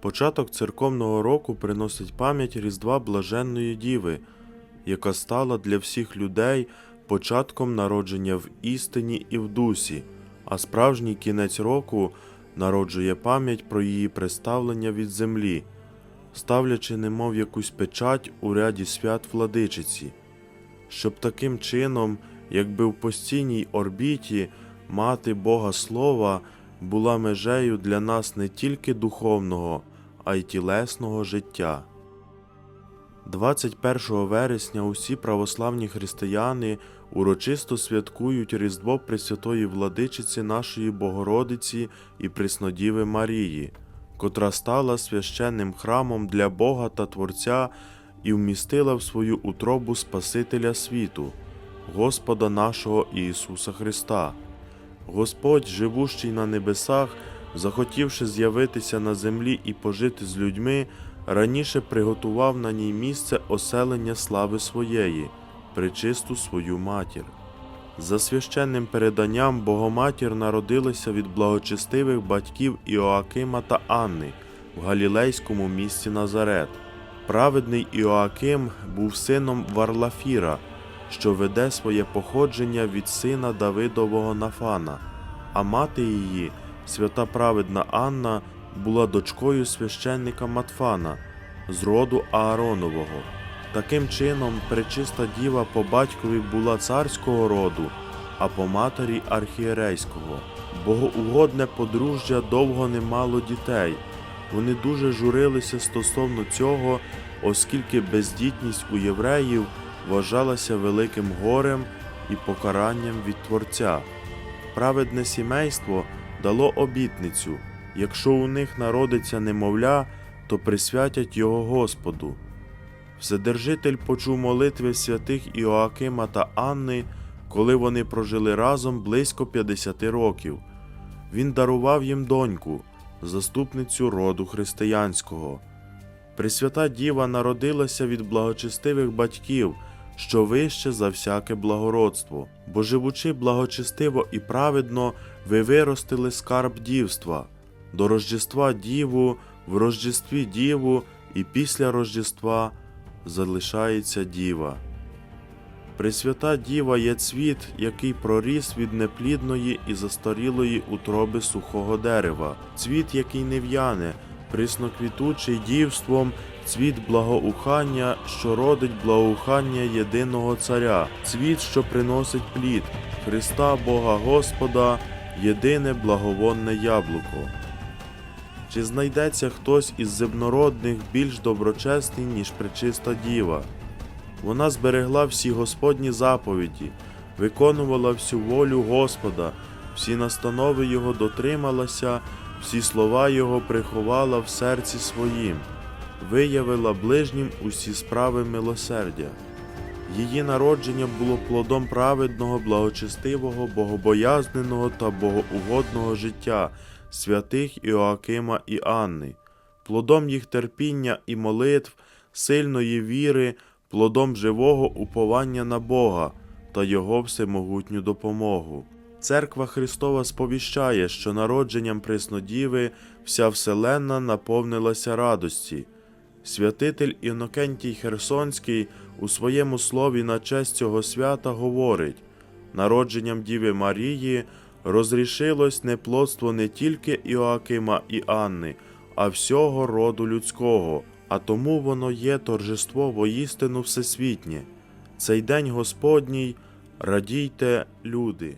Початок церковного року приносить пам'ять Різдва Блаженної Діви, яка стала для всіх людей початком народження в істині і в дусі, а справжній кінець року народжує пам'ять про її представлення від землі, ставлячи немов якусь печать у ряді свят владичиці, щоб таким чином, якби в постійній орбіті мати Бога Слова була межею для нас не тільки духовного, а й тілесного життя. 21 вересня усі православні християни урочисто святкують Різдво Пресвятої Владичиці нашої Богородиці і Преснодіви Марії, котра стала священним храмом для Бога та Творця і вмістила в свою утробу Спасителя світу, Господа нашого Ісуса Христа. Господь, живущий на небесах, захотівши з'явитися на землі і пожити з людьми, раніше приготував на ній місце оселення слави своєї, причисту свою матір. За священним переданням Богоматір народилася від благочестивих батьків Іоакима та Анни в галілейському місті Назарет. Праведний Іоаким був сином Варлафіра, що веде своє походження від сина Давидового Нафана, а мати її, свята праведна Анна, була дочкою священника Матфана з роду Ааронового. Таким чином, пречиста діва по батькові була царського роду, а по матері архієрейського. Богоугодне подружжя довго не мало дітей. Вони дуже журилися стосовно цього, оскільки бездітність у євреїв вважалася великим горем і покаранням від Творця. Праведне сімейство дало обітницю якщо у них народиться немовля, то присвятять його Господу. Вседержитель почув молитви святих Іоакима та Анни, коли вони прожили разом близько 50 років. Він дарував їм доньку, заступницю роду християнського. Пресвята Діва народилася від благочестивих батьків, що вище за всяке благородство, бо живучи благочестиво і праведно, ви виростили скарб дівства, до Рождества Діву, в Рождестві Діву і після Рождества залишається Діва. Пресвята Діва є цвіт, який проріс від неплідної і застарілої утроби сухого дерева, цвіт, який не в'яне, присноквітучий дівством, цвіт благоухання, що родить благоухання єдиного царя, цвіт, що приносить плід, Христа Бога Господа, єдине благовонне яблуко. Чи знайдеться хтось із земнородних більш доброчесний, ніж пречиста діва? Вона зберегла всі Господні заповіді, виконувала всю волю Господа, всі настанови Його дотрималася, всі слова Його приховала в серці своїм, виявила ближнім усі справи милосердя. Її народження було плодом праведного, благочестивого, богобоязненого та богоугодного життя святих Іоакима і Анни, плодом їх терпіння і молитв, сильної віри, плодом живого уповання на Бога та Його всемогутню допомогу. Церква Христова сповіщає, що народженням Преснодіви вся вселенна наповнилася радості. Святитель Інокентій Херсонський у своєму слові на честь цього свята говорить: народженням Діви Марії розрішилось неплодство не тільки Іоакима і Анни, а всього роду людського, а тому воно є торжество воістину всесвітнє. Цей день Господній радійте, люди.